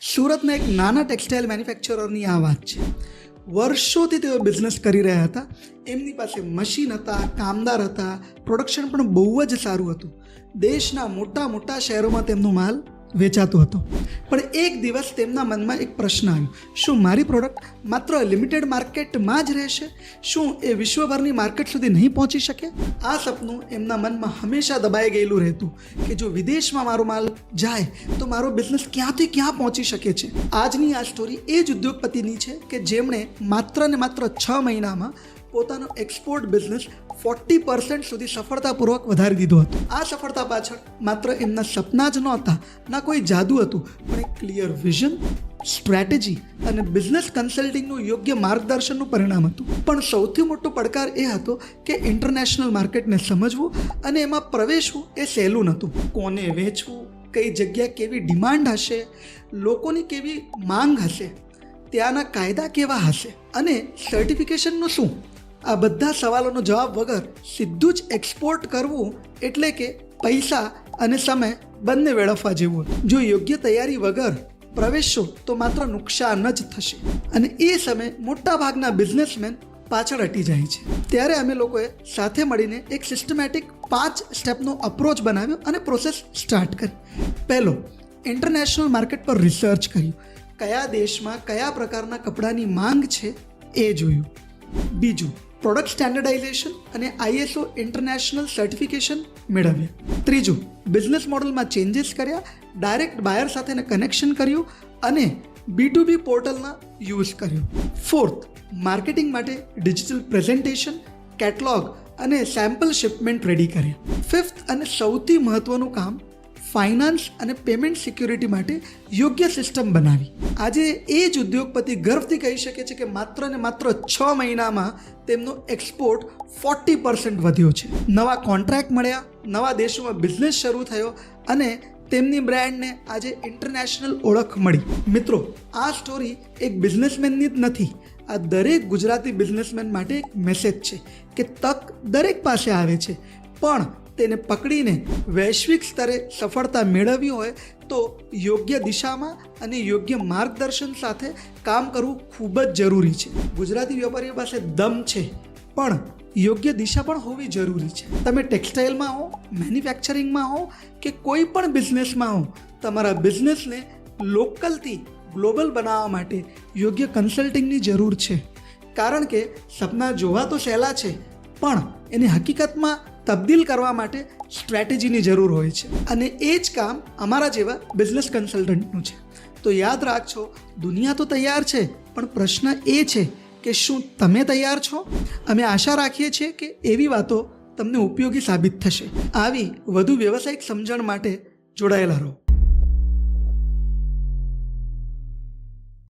સુરતના એક નાના ટેક્સટાઇલ મેન્યુફેક્ચરરની આ વાત છે. વર્ષોથી તેઓ બિઝનેસ કરી રહ્યા હતા. એમની પાસે મશીન હતા, કામદાર હતા પ્રોડક્શન પણ બહુ જ સારું હતું. દેશના મોટા મોટા શહેરોમાં તેમનો માલ વેચાતો હતો. પણ એક દિવસ તેમના મનમાં એક પ્રશ્ન આવ્યો. શું મારી પ્રોડક્ટ માત્ર લિમિટેડ માર્કેટમાં જ રહેશે? શું એ વિશ્વભરની માર્કેટ સુધી નહીં પહોંચી શકે? આ સપનું એમના મનમાં હંમેશા દબાઈ ગયેલું રહેતું કે જો વિદેશમાં મારો માલ જાય, તો મારો બિઝનેસ ક્યાંથી ક્યાં પહોંચી શકે છે? આજની આ સ્ટોરી એ જ ઉદ્યોગપતિની છે કે જેમણે માત્ર ને માત્ર છ મહિનામાં પોતાનો એક્સપોર્ટ બિઝનેસ ફોર્ટી પર્સન્ટ સુધી સફળતાપૂર્વક વધારી દીધો હતો. આ સફળતા પાછળ માત્ર એમના સપના જ નહોતા, ના કોઈ જાદુ હતું, પણ એક ક્લિયર વિઝન સ્ટ્રેટેજી અને બિઝનેસ કન્સલ્ટિંગનું યોગ્ય માર્ગદર્શનનું પરિણામ હતું. પણ સૌથી મોટો પડકાર એ હતો કે ઇન્ટરનેશનલ માર્કેટને સમજવું અને એમાં પ્રવેશવું એ સહેલું નહોતું. કોને વેચવું, કઈ જગ્યા કેવી ડિમાન્ડ હશે, લોકોની કેવી માંગ હશે, ત્યાંના કાયદા કેવા હશે અને સર્ટિફિકેશનનું શું? આ બધા સવાલોનો જવાબ વગર સીધું જ એક્સપોર્ટ કરવું એટલે કે પૈસા અને સમય બંને વેડફવા જેવું જો યોગ્ય તૈયારી વગર પ્રવેશશો તો માત્ર નુકસાન જ થશે. અને એ સમયે મોટા ભાગના બિઝનેસમેન પાછળ હટી જાય છે. ત્યારે અમે લોકોએ સાથે મળીને એક સિસ્ટમેટિક પાંચ સ્ટેપનો અપ્રોચ બનાવ્યો અને પ્રોસેસ સ્ટાર્ટ કરી. પહેલો ઇન્ટરનેશનલ માર્કેટ પર રિસર્ચ કર્યું. કયા દેશમાં કયા પ્રકારના કપડાની માંગ છે એ જોયું. બીજું પ્રોડક્ટ સ્ટેન્ડર્ડાઇઝેશન અને આઈએસઓ ઇન્ટરનેશનલ સર્ટિફિકેશન મેળવ્યા. ત્રીજું, બિઝનેસ મોડલમાં ચેન્જીસ કર્યા, ડાયરેક્ટ બાયર સાથેને કનેક્શન કર્યું અને બી ટુ બી પોર્ટલના યુઝ કર્યું. ફોર્થ, માર્કેટિંગ માટે ડિજિટલ પ્રેઝન્ટેશન, કેટલોગ અને સેમ્પલ શિપમેન્ટ રેડી કર્યા. ફિફ્થ અને સૌથી મહત્ત્વનું કામ ફાઇનાન્સ અને પેમેન્ટ સિક્યુરિટી માટે યોગ્ય સિસ્ટમ બનાવી. આજે એ જ ઉદ્યોગપતિ ગર્વથી કહી શકે છે કે માત્ર ને માત્ર છ મહિનામાં તેમનો એક્સપોર્ટ ફોર્ટી પર્સન્ટ વધ્યો છે. નવા કોન્ટ્રાક્ટ મળ્યા, નવા દેશોમાં બિઝનેસ શરૂ થયો અને તેમની બ્રાન્ડને આજે ઇન્ટરનેશનલ ઓળખ મળી. મિત્રો, આ સ્ટોરી એક બિઝનેસમેનની જ નથી, આ દરેક ગુજરાતી બિઝનેસમેન માટે એક મેસેજ છે કે તક દરેક પાસે આવે છે. પણ તેને પકડીને વૈશ્વિક સ્તરે સફળતા મેળવવી હોય તો યોગ્ય દિશામાં અને યોગ્ય માર્ગદર્શન સાથે કામ કરવું ખૂબ જ જરૂરી છે. ગુજરાતી વેપારીઓ પાસે દમ છે, પણ યોગ્ય દિશા પણ હોવી જરૂરી છે. તમે ટેક્સટાઇલમાં હો, મેન્યુફેક્ચરિંગમાં હો કે કોઈ પણ બિઝનેસમાં હો, તમારા બિઝનેસને લોકલથી ગ્લોબલ બનાવવા માટે યોગ્ય કન્સલ્ટિંગની જરૂર છે. કારણ કે સપના જોવા તો સહેલા છે, પણ એની હકીકતમાં તબદીલ કરવા માટે સ્ટ્રેટેજીની જરૂર હોય છે. અને એ જ કામ અમારા જેવા બિઝનેસ કન્સલ્ટન્ટનું છે. તો યાદ રાખજો, દુનિયા તો તૈયાર છે, પણ પ્રશ્ન એ છે કે શું તમે તૈયાર છો? અમે આશા રાખીએ છીએ કે એવી વાતો તમને ઉપયોગી સાબિત થશે. આવી વધુ વ્યવસાયિક સમજણ માટે જોડાયેલા રહો.